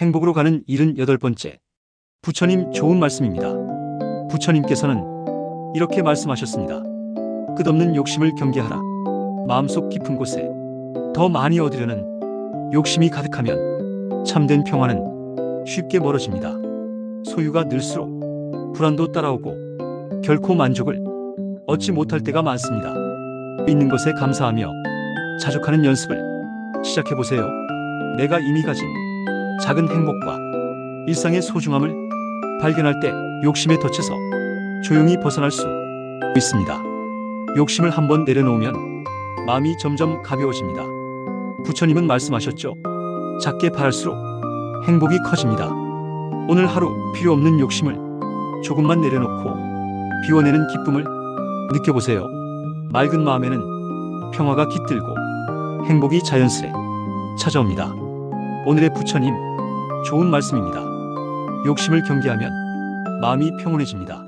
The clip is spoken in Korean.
행복으로 가는 78번째. 부처님 좋은 말씀입니다. 부처님께서는 이렇게 말씀하셨습니다. 끝없는 욕심을 경계하라. 마음속 깊은 곳에 더 많이 얻으려는 욕심이 가득하면 참된 평화는 쉽게 멀어집니다. 소유가 늘수록 불안도 따라오고 결코 만족을 얻지 못할 때가 많습니다. 있는 것에 감사하며 자족하는 연습을 시작해 보세요. 내가 이미 가진 작은 행복과 일상의 소중함을 발견할 때 욕심에 덫에서 조용히 벗어날 수 있습니다. 욕심을 한번 내려놓으면 마음이 점점 가벼워집니다. 부처님은 말씀하셨죠. 작게 바랄수록 행복이 커집니다. 오늘 하루 필요 없는 욕심을 조금만 내려놓고 비워내는 기쁨을 느껴보세요. 맑은 마음에는 평화가 깃들고 행복이 자연스레 찾아옵니다. 오늘의 부처님 좋은 말씀입니다. 욕심을 경계하면 마음이 평온해집니다.